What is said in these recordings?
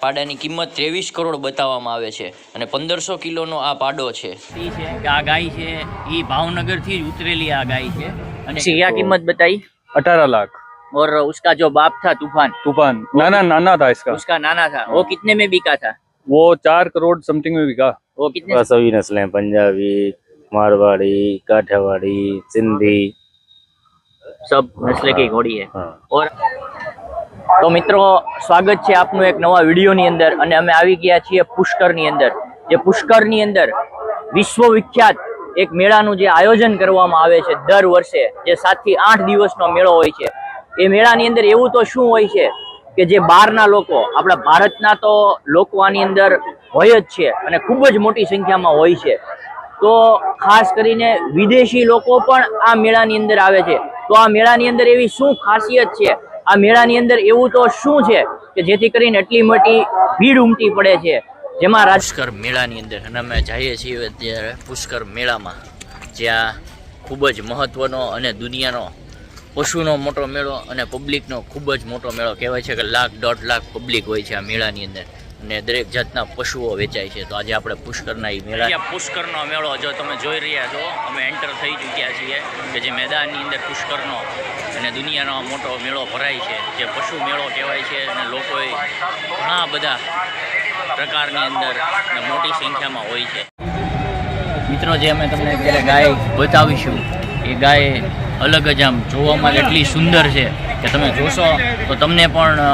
પાડાની કિંમત ત્રેવીસ કરોડ બતાવવામાં આવે છે અને પંદરસો કિલોનો આ પાડો છે ઈ છે કે આ ગાય છે એ ભાવનગર થી જ ઉતરેલી આ ગાય છે અને क्या कीमत बताई अठारह लाख और उसका जो बाप था तूफान तूफान नाना नाना था इसका उसका नाना था वो कितने में बिका था वो चार करोड़ समथिंग में बिका वो कितने सभी नस्लें पंजाबी मारवाड़ी काठियावाड़ी सिंधी सब नस्ल की घोड़ी है हाँ और તો મિત્રો, સ્વાગત છે આપનું એક નવા વિડીયોની અંદર અને અમે આવી ગયા છીએ પુષ્કરની અંદર. જે પુષ્કરની અંદર વિશ્વવિખ્યાત એક મેળાનું જે આયોજન કરવામાં આવે છે દર વર્ષે, જે સાતથી આઠ દિવસનો મેળો હોય છે. એ મેળાની અંદર એવું તો શું હોય છે કે જે બહારના લોકો, આપણા ભારતના તો લોકો આની અંદર હોય જ છે અને ખૂબ જ મોટી સંખ્યામાં હોય છે. તો ખાસ કરીને વિદેશી લોકો પણ આ મેળાની અંદર આવે છે. તો આ મેળાની અંદર એવી શું ખાસિયત છે આ મેળાની અંદર એવું તો શું છે કે જેથી કરીને એટલી મોટી ભીડ ઉમટી પડે છે? જેમાં રાજકર મેળાની અંદર, અને અમે જઈએ છીએ અત્યારે પુષ્કર મેળામાં, જ્યાં ખૂબ જ મહત્ત્વનો અને દુનિયાનો, પશુનો મોટો મેળો અને પબ્લિકનો ખૂબ જ મોટો મેળો કહેવાય છે કે લાખ દોઢ લાખ પબ્લિક હોય છે આ મેળાની અંદર. અને દરેક જાતના પશુઓ વેચાય છે. તો આજે આપણે પુષ્કરના એ મેળા પુષ્કરનો મેળો જો તમે જોઈ રહ્યા છો, અમે એન્ટર થઈ ચૂક્યા છીએ કે જે મેદાનની અંદર પુષ્કરનો અને દુનિયાનો મોટો મેળો ભરાય છે. જે પશુ મેળો કહેવાય છે અને લોકોએ ઘણા બધા પ્રકારની અંદર મોટી સંખ્યામાં હોય છે. મિત્રો, જે અમે તમને ગાય બતાવીશું એ ગાય અલગ જ આમ જોવામાં એટલી સુંદર છે કે તમે જોશો તો તમને પણ અ,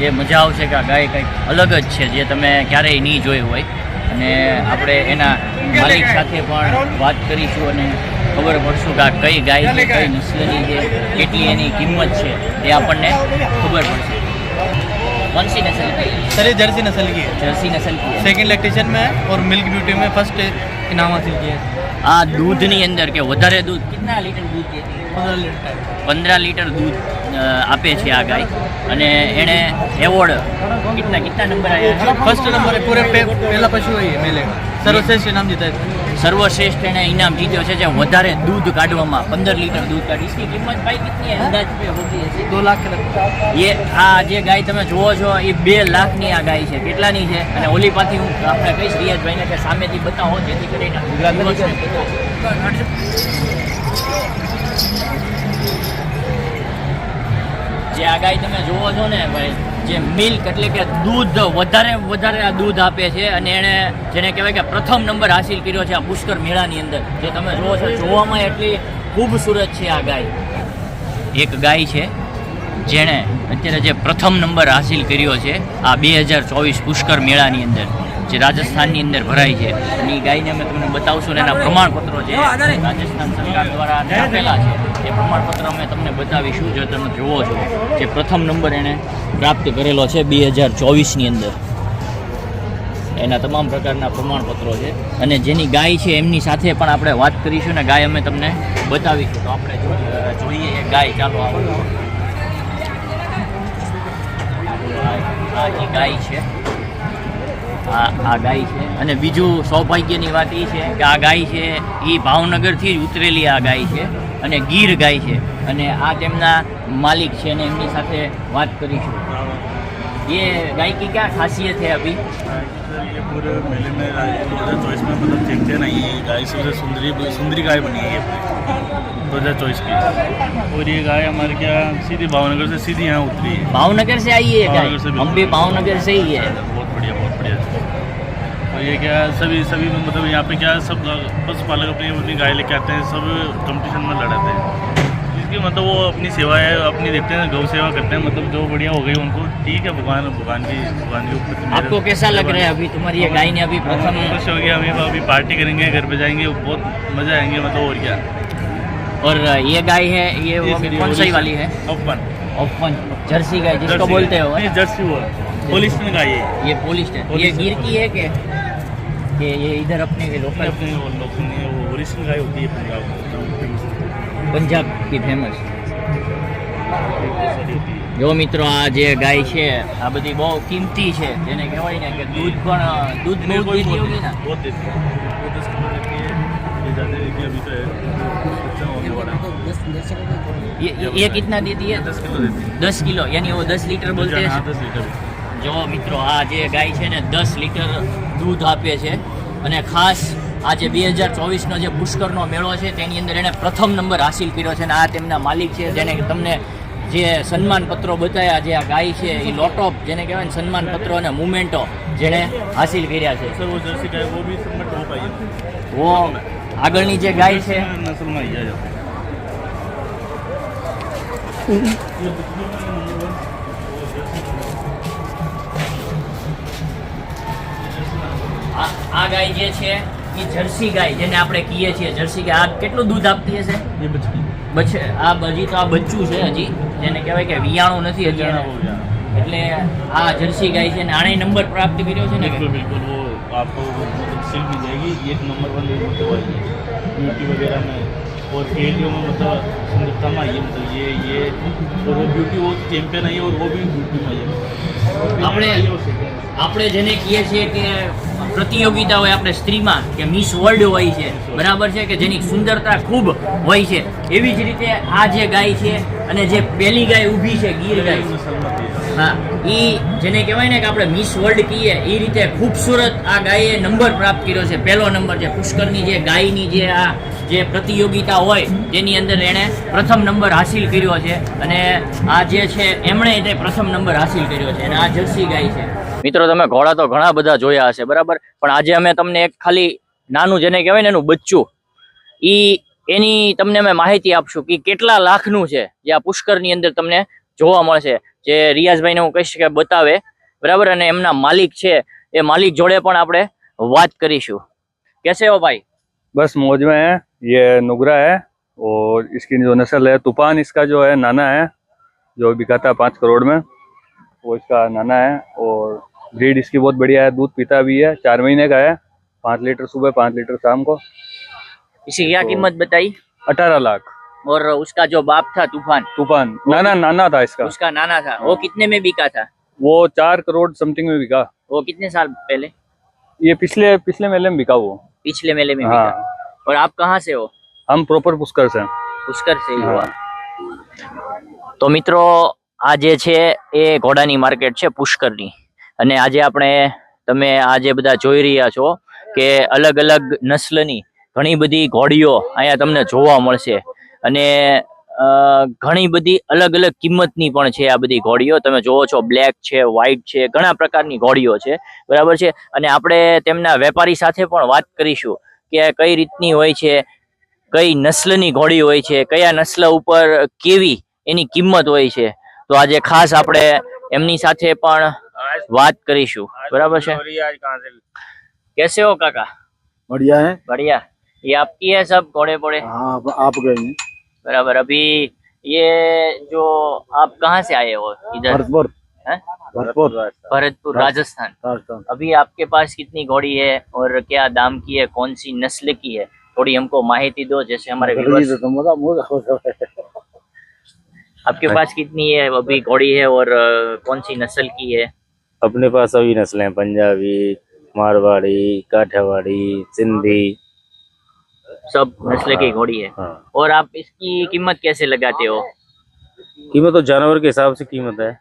એ મજા આવશે કે આ ગાય કંઈક અલગ જ છે જે તમે ક્યારેય નહીં જોઈ હોય અને આપણે એના માલિક સાથે પણ વાત કરીશું અને ખબર પડશું કે આ કઈ ગાય છે કઈ નસ્લની છે કેટલી એની કિંમત છે એ આપણને ખબર પડશે कौन सी नस्ल की सर ये जर्सी नस्ल की है जर्सी नस्ल की है सेकंड इलेक्ट्रिशियन में है और मिल्क ब्यूटी में फर्स्ट इनाम हासिल किया है આ દૂધની અંદર કે વધારે દૂધ? કેટલા લીટર દૂધ પંદર લીટર દૂધ આપે છે આ ગાય. અને એને એવોર્ડ કેટલા કેટલા નંબર આવ્યા? ફર્સ્ટ નંબર પૂરે પહેલા પશુ હોય મેલે સર્વશ્રેષ્ઠ ઇનામ જીતા છે. સર્વશ્રેષ્ઠ એને ઇનામ જીત્યો છે જે વધારે દૂધ કાઢવામાં પંદર લીટર દૂધ કાઢી ઇસકી કિંમત ભાઈ કેટલી અંદાજ પે દો લાખ એ આ જે ગાય તમે જુઓ છો એ બે લાખની આ ગાય છે. કેટલાની છે? અને ઓલી પાથી હું આપણે કહીશ રિયાજભાઈને કે સામેથી બતાવો જેથી કરીને જે આ ગાય તમે જોવો છો ને ભાઈ જે મિલ્ક એટલે કે દૂધ, વધારે વધારે આ દૂધ આપે છે અને એણે જેને કહેવાય કે પ્રથમ નંબર હાસિલ કર્યો છે આ પુષ્કર મેળાની અંદર. જે તમે જોવો છો, જોવામાં એટલી ખૂબસૂરત છે આ ગાય. એક ગાય છે જેણે અત્યારે જે પ્રથમ નંબર હાસિલ કર્યો છે આ બે હજાર ચોવીસ પુષ્કર મેળાની અંદર. જે રાજસ્થાનની અંદર ભરાય છે. અને એ ગાયને અમે તમને બતાવશું ને એના પ્રમાણપત્રો જે રાજસ્થાન સરકાર દ્વારા આપેલા છે, એ પ્રમાણપત્ર અમે તમને બતાવીશું. જો તમે જુઓ છો, જે પ્રથમ નંબર એણે પ્રાપ્ત કરેલો છે બે હજાર ચોવીસની અંદર. એના તમામ પ્રકારના પ્રમાણપત્રો છે. અને જેની ગાય છે, એમની સાથે પણ આપણે વાત કરીશું ને ગાય અમે તમને બતાવીશું. તો આપણે જોઈએ એ ગાય ચાલો આવો આ જે ગાય છે આ આ ગાય છે અને બીજું સૌભાગ્યની વાત એ છે કે આ ગાય છે એ ભાવનગરથી જ ઉતરેલી આ ગાય છે અને ગીર ગાય છે અને આ તેમના માલિક છે અને એમની સાથે વાત કરીશું ये गाय की क्या खासियत है अभी ये पूरे मेले में दो हज़ार चौबीस में मतलब देखते हैं ना ये गाय सबसे सुंदरी सुंदरी गाय बनी है ये दो हज़ार चौबीस की और ये गाय हमारे क्या सीधी भावनगर से सीधी यहाँ उतरी है भावनगर से आई है गाय भावनगर से हम भी भावनगर से ही है बहुत बढ़िया बहुत बढ़िया। और ये क्या है सभी सभी मतलब यहाँ पे क्या है सब पशुपालक अपनी अपनी गाय लेके आते हैं सब कंपटीशन में लड़ाते हैं। इसकी मतलब वो अपनी सेवा है अपनी देखते हैं गौ सेवा करते हैं मतलब जो बढ़िया हो गई उनको ठीक है भगवान भगवान की भगवान के ऊपर आपको कैसा लग रहा है अभी तुम्हारी ये गाय ने अभी प्रथम खुश हो गया हमें अभी पार्टी करेंगे घर पे जाएँगे बहुत मज़ा आएँगे मतलब और क्या। और ये गाय है ये कौन सी वाली है? ओपन ओपन जर्सी गाय जिसको बोलते हो। जर्सी वो पुलिस में गाय है ये पोलिश है ये पोलिश है। गिर की है कि कि ये इधर अपने के लोकल अपने वो लोग ने वो ओरिजिनल गाय होती है पंजाब पंजाब की फेमस सारी होती है જો મિત્રો આ જે ગાય છે આ બધી બહુ કિંમતી છે જેને કહેવાય ને કે દૂધ પણ દૂધ બહુ कोई દેતી बहुत होगी ना बहुत देती है वो दस किलो देती है ये ज़्यादा देती है अभी तो है बच्चा होने वाला है ये ये कितना देती है दस किलो देती है दस किलो यानी वो दस लीटर बोलते हाँ हैं दस लीटर જો મિત્રો આ જે ગાય છે ને દસ લીટર દૂધ આપે છે. અને ખાસ આજે બે હજાર ચોવીસનો જે પુષ્કરનો મેળો છે તેની અંદર એણે પ્રથમ નંબર હાસિલ કર્યો છે. અને આ તેમના માલિક છે જેને તમને જે સન્માનપત્રો બતાવ્યા જે આ ગાય છે એ લોટોપ જેને કહેવાય ને સન્માનપત્રો અને મુમેન્ટો જેણે હાસિલ કર્યા છે. વો આગળની જે ગાય છે. આ આ ગાય જે છે એ જર્સી ગાય જેને આપણે કહીએ છીએ જર્સી ગાય આ કેટલું દૂધ આપતી હશે ये बचकी બચ્ચે આ હજી તો આ બચ્ચું છે હજી જેને કહેવાય કે વિયાણું નથી હજી जाना એને. हो गया એટલે આ જર્સી ગાય છે ને આણે નંબર પ્રાપ્ત કર્યો છે ને बिल्कुल बिल्कुल वो आपको मतलब सिल मिल जाएगी एक नंबर वन मतलब आई है ब्यूटी वगैरह में और खेलियों में मतलब सुंदरता में आई है मतलब ये ये और वो ब्यूटी वो चैंपियन आई है और वो भी ब्यूटी में आई है આપણે આપણે જેને કહીએ છીએ કે પ્રતિયોગિતા હોય આપણે સ્ત્રીમાં કે મિસ વર્લ્ડ હોય છે. બરાબર છે કે જેની સુંદરતા ખૂબ હોય છે. એવી જ રીતે આ જે ગાય છે અને જે પહેલી ગાય ઊભી છે, ગીર ગાય. હા એ જેને કહેવાય ને કે આપણે મિસ વર્લ્ડ કહીએ એ રીતે ખૂબસૂરત આ ગાયે નંબર પ્રાપ્ત કર્યો છે. પહેલો નંબર છે. પુષ્કરની જે ગાયની જે આ જે પ્રતિયોગિતા હોય, તેની અંદર એણે પ્રથમ નંબર હાસિલ કર્યો છે. અને આ જે છે, એમણે તે પ્રથમ નંબર હાસિલ કર્યો છે. અને આ જર્સી ગાય છે. મિત્રો તમે ઘોડા તો ઘણા બધા જોયા હશે બરાબર પણ આજે અમે તમને એક ખાલી નાનું જેને કહેવાય ને એનું બચ્ચું ઈ એની તમને અમે માહિતી આપશું કે કેટલા લાખનું છે જે આ પુષ્કરની અંદર તમને જોવા મળશે જે રિયાઝભાઈને હું કહીશ કે બતાવે બરાબર અને એમના માલિક છે એ માલિક જોડે પણ આપણે વાત કરીશું કેસે હો ભાઈ बस मौज में है ये नुगरा है और इसकी जो नस्ल है तूफान इसका जो है नाना है जो बिका था पाँच करोड़ में वो इसका नाना है और ब्रीड इसकी बहुत बढ़िया है दूध पीता भी है चार महीने का है पाँच लीटर सुबह पाँच लीटर शाम को इसकी क्या तो- कीमत बताई अठारह लाख और उसका जो बाप था तूफान तूफान नाना नाना था इसका उसका नाना था वो कितने में बिका था वो चार करोड़ समथिंग में बिका वो कितने साल पहले ये पिछले पिछले मेले में बिका वो पिछले मेले में हाँ बिका और आप कहाँ से हो हम प्रॉपर पुष्कर से हैं। પુષ્કર છે હા. તો મિત્રો આ જે છે એ ઘોડાની માર્કેટ છે પુષ્કરની અને આજે આપણે તમે આજે બધા જોઈ રહ્યા છો કે અલગ અલગ નસ્લની ઘણી બધી ઘોડીઓ અહીંયા તમને જોવા મળશે. અને ઘણી બધી અલગ અલગ કિંમતની પણ છે આ બધી ઘોડીઓ. તમે જોવો છો, બ્લેક છે, વ્હાઇટ છે, ઘણા પ્રકારની ઘોડીઓ છે. બરાબર છે? અને આપણે તેમના વેપારી સાથે પણ વાત કરીશું કે કઈ રીતની હોય છે, કઈ નસ્લની ઘોડી હોય છે, કયા નસ્લ ઉપર કેવી એની કિંમત હોય છે. તો આજે ખાસ આપણે એમની સાથે પણ વાત કરીશું બરાબર છે कैसे हो काका बढ़िया है बढ़िया ये आपकी है सब घोड़े पोड़े हाँ अब आप गए हैं बराबर अभी ये जो आप कहाँ से आए हो इधर भरतपुर हैं? भरतपुर भरतपुर राजस्थान राजस्थान अभी आपके पास कितनी घोड़ी है और क्या दाम की है कौन सी नस्ल की है थोड़ी हमको माहिती दो जैसे हमारे viewers- तो तुम बताओ मुझे आपके पास कितनी है अभी घोड़ी है और अ, कौन सी नस्ल की है अपने पास सभी नस्लें हैं पंजाबी मारवाड़ी काठियावाड़ी सिंधी। सब नस्ल की घोड़ी है। हाँ। और आप इसकी कीमत कैसे लगाते हो? कीमत तो जानवर के हिसाब से कीमत है।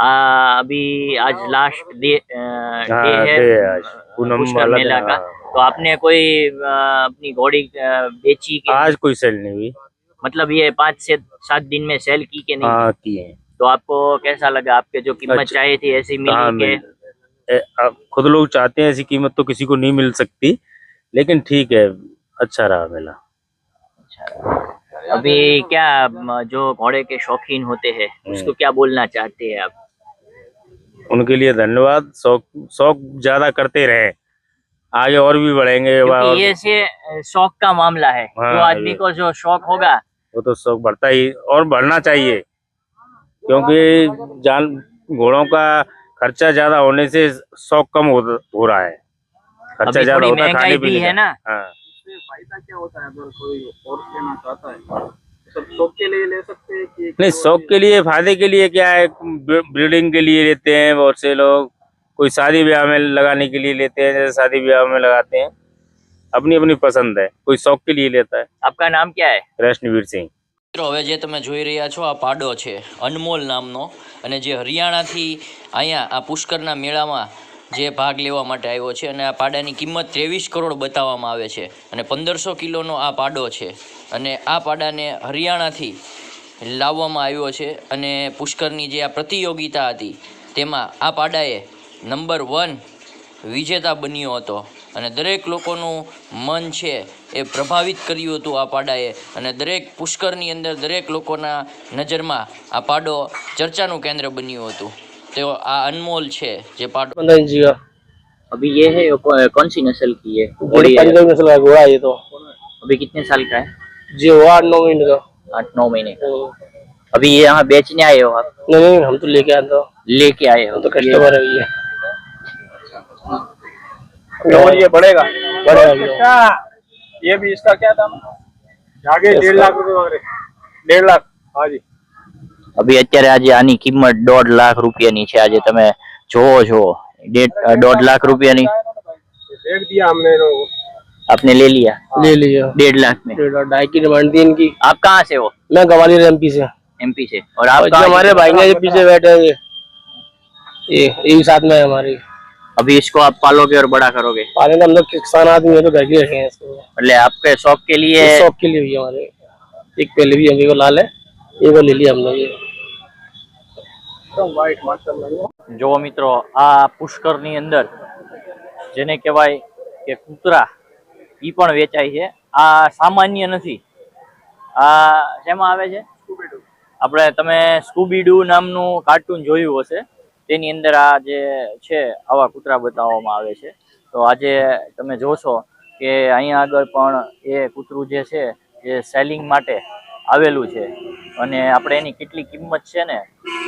आ, अभी आज लास्ट डे हाँ, डे है है आज। पूनम मेला का। हाँ। तो आपने कोई अ, अपनी घोड़ी बेची आज कोई सेल नहीं हुई। मतलब ये पाँच से सात दिन में सेल की के नहीं? हाँ की है। तो आपको कैसा लगा? आपके जो कीमत अच्छा। चाहिए थी ऐसी हाँ मिल के ए, खुद लोग चाहते हैं ऐसी कीमत तो किसी को नहीं मिल सकती लेकिन ठीक है अच्छा रहा मेला। अच्छा अभी क्या जो घोड़े के शौकीन होते हैं उसको क्या बोलना चाहते हैं आप? उनके लिए धन्यवाद शौक शौक ज़्यादा करते रहे आगे और भी बढ़ेंगे ये से शौक का मामला है। हाँ, जो आदमी को जो शौक होगा वो तो शौक बढ़ता ही और बढ़ना चाहिए। क्योंकि जान घोड़ों का खर्चा ज़्यादा होने से शौक कम हो, हो रहा है। खर्चा ज़्यादा होता है खाने भी पीने है ना। हाँ। फ़ायदा क्या होता है अगर कोई और लेना चाहता है? शौक के लिए ले सकते हैं कि नहीं शौक के लिए फ़ायदे के लिए क्या है ब्रीडिंग के लिए लेते हैं बहुत से लोग कोई शादी ब्याह में लगाने के लिए लेते हैं जैसे शादी ब्याह में लगाते हैं। अपनी अपनी पसंद है कोई शौक के लिए लेता है। आपका नाम क्या है? रैष्णवीर सिंह। મિત્રો, હવે જે તમે જોઈ રહ્યા છો, આ પાડો છે, અનમોલ નામનો. અને જે હરિયાણાથી અહીંયા આ પુષ્કરના મેળામાં જે ભાગ લેવા માટે આવ્યો છે અને આ પાડાની કિંમત ત્રેવીસ કરોડ બતાવવામાં આવે છે અને પંદરસો કિલોનો આ પાડો છે. અને આ પાડાને હરિયાણાથી લાવવામાં આવ્યો છે અને પુષ્કરની જે આ પ્રતિયોગિતા હતી, તેમાં આ પાડાએ નંબર વન વિજેતા બન્યો હતો. અને દરેક લોકોનું મન છે એ પ્રભાવિત કર્યું હતું આ પાડાએ અને દરેક પુષ્કરની અંદર દરેક લોકોના નજરમાં આ પાડો ચર્ચાનું કેન્દ્ર બન્યું હતું તો આ અનમોલ છે જે પાડો पंद्रह इंच का अभी ये है कौन सी नस्ल की है ये पंजाबी नस्ल का घोड़ा है ये तो अभी कितने साल का है जी हुआ आठ नौ मिनट का आठ नौ महीने का तो अभी ये यहाँ बेचने आए हो आप नहीं नहीं हम तो लेके आए तो लेके आए हो हम तो कस्टमर है ये और ये बढ़ेगा बड़े हैं ये। ये भी इसका क्या दाम आगे डेढ़ लाख रुपए मांग रहे डेढ़ लाख हाँ जी અભી અત્યારે આજે આની કિંમત દોઢ લાખ રૂપિયાની છે આજે તમે જોવો છો ડેઢ દોઢ લાખ રૂપિયાની रेट दिया हमने इनको। आपने ले लिया ले लिया डेढ़ लाख में डेढ़ लाख ढाई की डिमांड थी इनकी आप कहाँ से हो मैं गवालियर एमपी से एमपी से और आप और जो कहाँ हमारे भाई हैं ये पीछे बैठे हैं ये ये ये भी साथ में है हमारे अभी इसको आप पालोगे और बड़ा करोगे पाले हम लोग किसान आदमी है तो घर के रखे हैं इसको એટલે आपके शौक के लिए ये शौक के लिए भी है हमारे एक पहले भी अभी को लाल है एक को ले लिया हम लोग ये જો મિત્રો આ પુષ્કરની અંદર જેને કહેવાય કે કૂતરા ઈ પણ વેચાય છે આ સામાન્ય નથી આ શેમાં આવે છે આપણે તમે સ્કૂબીડુ નામનું કાર્ટૂન જોયું હશે તેની અંદર આ જે છે આવા કૂતરા બતાવવામાં આવે છે તો આજે તમે જોશો કે અહીંયા આગળ પણ એ કૂતરું જે છે એ સેલિંગ માટે આવેલું છે અને આપણે એની કેટલી કિંમત છે ને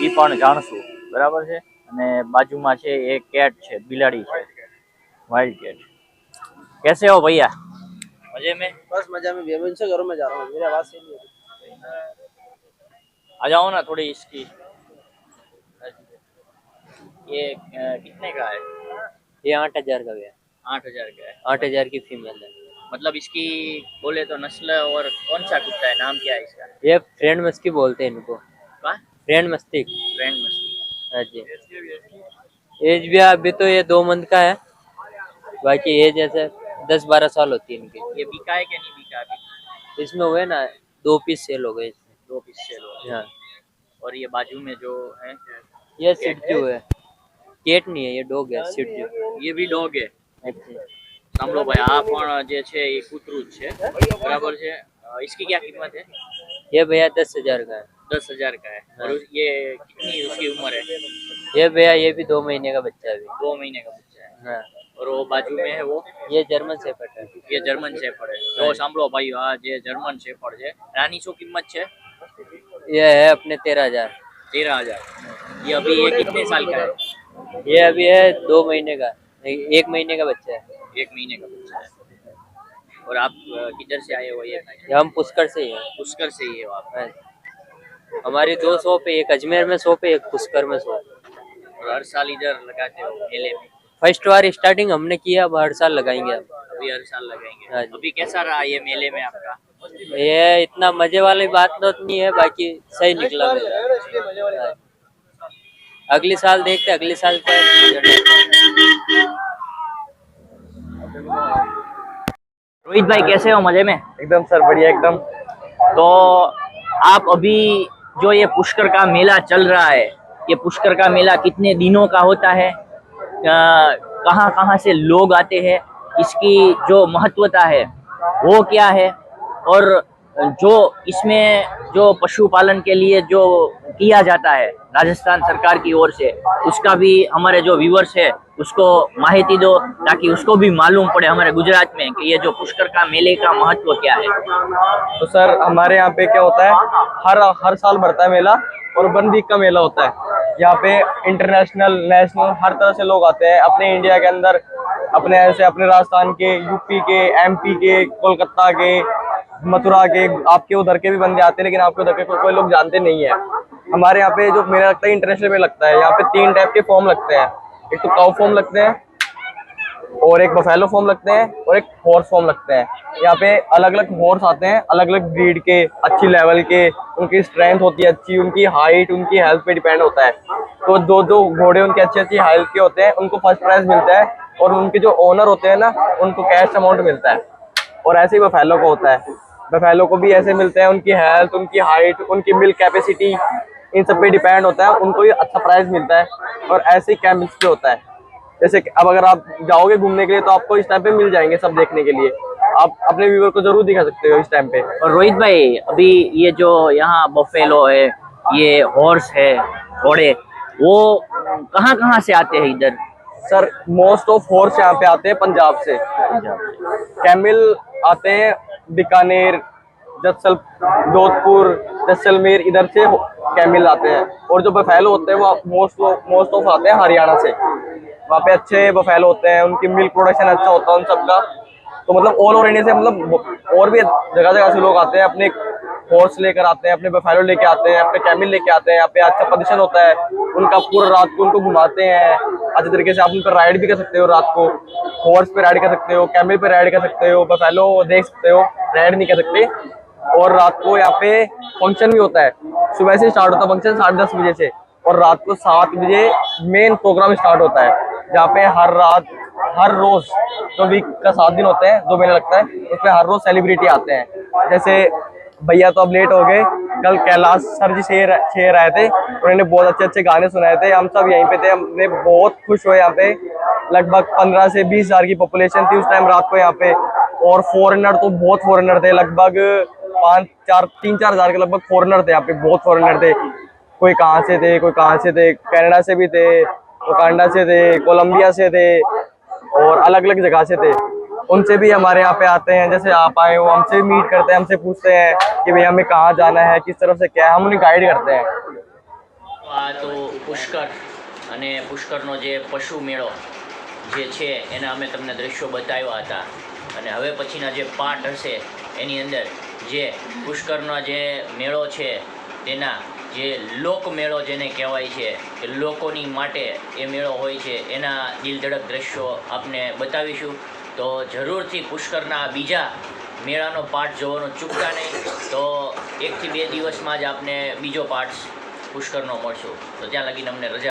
એ પણ જાણશું બરાબર છે અને બાજુમાં છે એ કેટ છે બિલાડી છે वाइल्ड कैट कैसे हो भैया मजे में बस मजा में बेमन से घरों में जा रहा हूँ मेरी आवाज सही नहीं आ जाओ ना थोड़ी इसकी ये कितने का है? ये आठ हज़ार का है आठ हज़ार का है। आठ हज़ार की फीमेल है। मतलब इसकी बोले तो नस्ल और कौन सा कुत्ता है? नाम क्या है इसका? ये फ्रेंड मस्की बोलते हैं इनको। फ्रेंड मस्ती। फ्रेंड मस्ती। हाँ जी। एज भी अभी तो ये दो मंथ का है। बाकी एज ऐसे दस बारह साल होती है इनकी। ये बिका है क्या नहीं बिका अभी? इसमें हुए ना दो पीस सेल हो गए। इसमें दो पीस से लो हाँ। और ये बाजू में जो है ये सिडजू है केट नहीं है ये डॉग है सिडजू ये भी डॉग है अच्छा સાંભળો ભાઈ આ પણ જે છે એ કૂતરું જ છે બરાબર છે અ, इसकी क्या कीमत है ये भैया दस हजार का है दस हजार का है और उस- ये कितनी उसकी उम्र है ये भैया ये भी दो महीने का बच्चा है अभी दो महीने का बच्चा है हाँ और वो बाजू में है वो ये जर्मन सेफर्ड है ये जर्मन शेफर्ड है જો સાંભળો ભાઈ આ જે જર્મન शेफर्ड છે આની શું કિંમત છે ये है अपने तेरह हजार तेरह हजार ये अभी ये कितने साल का है ये अभी है दो महीने का एक महीने का बच्चा है। एक महीने का बच्चा है। और आप किधर से आए हो ये हम पुष्कर से ही हैं। पुष्कर से ही हो आप। हाँ। हमारी दो शॉप है एक अजमेर में शॉप है एक पुष्कर में शॉप और हर साल इधर लगाते हो मेले में? फ़र्स्ट बार स्टार्टिंग हमने किया अब हर साल लगाएँगे अब अभी हर साल लगाएँगे। हाँ अभी कैसा रहा ये मेले में आपका? ये इतना मज़े वाली बात तो नहीं है बाकी सही निकला मेरा हाँ। अगली साल देखते अगले साल क्या रोहित भाई कैसे हो? मज़े में? एकदम सर बढ़िया एकदम। तो आप अभी जो ये पुष्कर का मेला चल रहा है ये पुष्कर का मेला कितने दिनों का होता है? कहाँ कहाँ से लोग आते हैं? इसकी जो महत्वता है वो क्या है? और जो इसमें जो पशुपालन के लिए जो किया जाता है राजस्थान सरकार की ओर से, उसका भी हमारे जो व्यूअर्स है, उसको माहिती दो ताकि उसको भी मालूम पड़े हमारे गुजरात में कि ये जो पुष्कर का मेले का महत्व क्या है। तो सर, हमारे यहाँ पे क्या होता है, हर हर साल बढ़ता है मेला और वीक का मेला होता है। यहाँ पे इंटरनेशनल नेशनल हर तरह से लोग आते हैं। अपने इंडिया के अंदर, अपने ऐसे, अपने राजस्थान के यूपी के एमपी के, कोलकाता के मथुरा के आपके उधर के भी बंदे आते हैं लेकिन आपके उधर के कोई, लोग जानते नहीं है। हमारे यहाँ पे जो मेरा लगता है इंटरनेशनल में लगता है यहाँ पे तीन टाइप के फॉर्म लगते हैं। एक तो काउ फॉर्म लगते हैं और एक बफेलो फॉर्म लगते हैं और एक हॉर्स फॉर्म लगते हैं। यहाँ पे अलग अलग हॉर्स आते हैं अलग अलग ब्रीड के अच्छी लेवल के उनकी स्ट्रेंथ होती है अच्छी उनकी हाइट उनकी हेल्थ पे डिपेंड होता है। तो दो दो घोड़े उनके अच्छी अच्छी हेल्थ के होते हैं उनको फ़र्स्ट प्राइज मिलता है और उनके जो ओनर होते हैं ना उनको कैश अमाउंट मिलता है। और ऐसे ही बफेलो को होता है। बफेलो को भी ऐसे मिलते हैं उनकी हेल्थ उनकी हाइट उनकी मिल्क कैपेसिटी इन सब पे डिपेंड होता है उनको भी अच्छा प्राइस मिलता है और ऐसे ही कैंप्स पे होता है। जैसे अब अगर आप जाओगे घूमने के लिए तो आपको इस टाइम पे मिल जाएँगे सब देखने के लिए। आप अपने व्यूवर को ज़रूर दिखा सकते हो इस टाइम पे। और रोहित भाई अभी ये जो यहाँ बफेलो है ये हॉर्स है घोड़े वो कहाँ कहाँ से आते हैं इधर? सर मोस्ट ऑफ़ हॉर्स यहाँ पे आते हैं पंजाब से। कैमिल आते हैं बीकानेर जसल जोधपुर, जैसलमेर, इधर से कैमिल आते हैं। और जो बफेलो होते हैं, वो मोस्ट मोस्ट ऑफ़ आते हैं हरियाणा से। वहाँ पे अच्छे बफेलो होते हैं, उनकी मिल्क प्रोडक्शन अच्छा होता है उन सबका। तो मतलब ऑल ओवर इंडिया से मतलब और भी जगह जगह से लोग आते हैं अपने हॉर्स लेकर आते हैं, अपने बफेलो लेके आते हैं, अपने कैमिल लेके आते हैं, यहाँ पे अच्छा पोजिशन होता है। उनका पूरा रात को उनको घुमाते हैं। अच्छे तरीके से आप उन पर राइड भी कर सकते हो रात को। हॉर्स पे राइड कर सकते हो कैमिल पे राइड कर सकते हो बफेलो देख सकते हो राइड नहीं कर सकते। और रात को यहाँ पे फ़ंक्शन भी होता है। सुबह से स्टार्ट होता है फ़ंक्शन साढ़े दस बजे से। और रात को सात बजे मेन प्रोग्राम स्टार्ट होता है, जहाँ पे हर रात, हर रोज जो तो वीक का सात दिन होते हैं, दो महीने लगता है, उसमें हर रोज सेलिब्रिटी आते हैं। जैसे भैया तो अब लेट हो गए। कल कैलाश सर जी शेर शेर आए थे। उन्होंने बहुत अच्छे अच्छे गाने सुनाए थे। हम सब यहीं पे थे। हमने बहुत खुश हुए यहाँ पे। लगभग पंद्रह से बीस हज़ार की पॉपुलेशन थी उस टाइम रात को यहाँ पे। और फॉरेनर तो बहुत फॉरेनर थे। लगभग पाँच, चार, तीन, चार हज़ार के लगभग फॉरेनर थे यहाँ पे। बहुत फॉरेनर थे। कोई कहाँ से थे, कोई कहाँ से थे। कनाडा से भी थे वकांडा से थे, कोलंबिया से थे और अलग अलग जगह से थे। उनसे भी हमारे यहाँ पे आते हैं जैसे आप आए हो हमसे भी मीट करते हैं हमसे पूछते हैं कि भैया हमें कहाँ जाना है किस तरफ से क्या है हम उन्हें गाइड करते हैं આ તો પુષ્કર અને પુષ્કરનો જે પશુ મેળો જે છે એના અમે તમને દ્રશ્યો બતાવ્યા હતા અને હવે પછીના જે પાઠ હશે એની અંદર જે પુષ્કરનો જે મેળો છે તેના જે લોકમેળો જેને કહેવાય છે કે લોકોની માટે એ મેળો હોય છે એના દિલધડક દ્રશ્યો આપને બતાવીશું તો જરૂરથી પુષ્કરના બીજા મેળાનો પાઠ જોવાનો ચૂકતા નહીં. તો એકથી બે દિવસમાં જ આપને બીજો પાઠ પુષ્કરનો મળશો. તો ત્યાં લગીને અમને રજા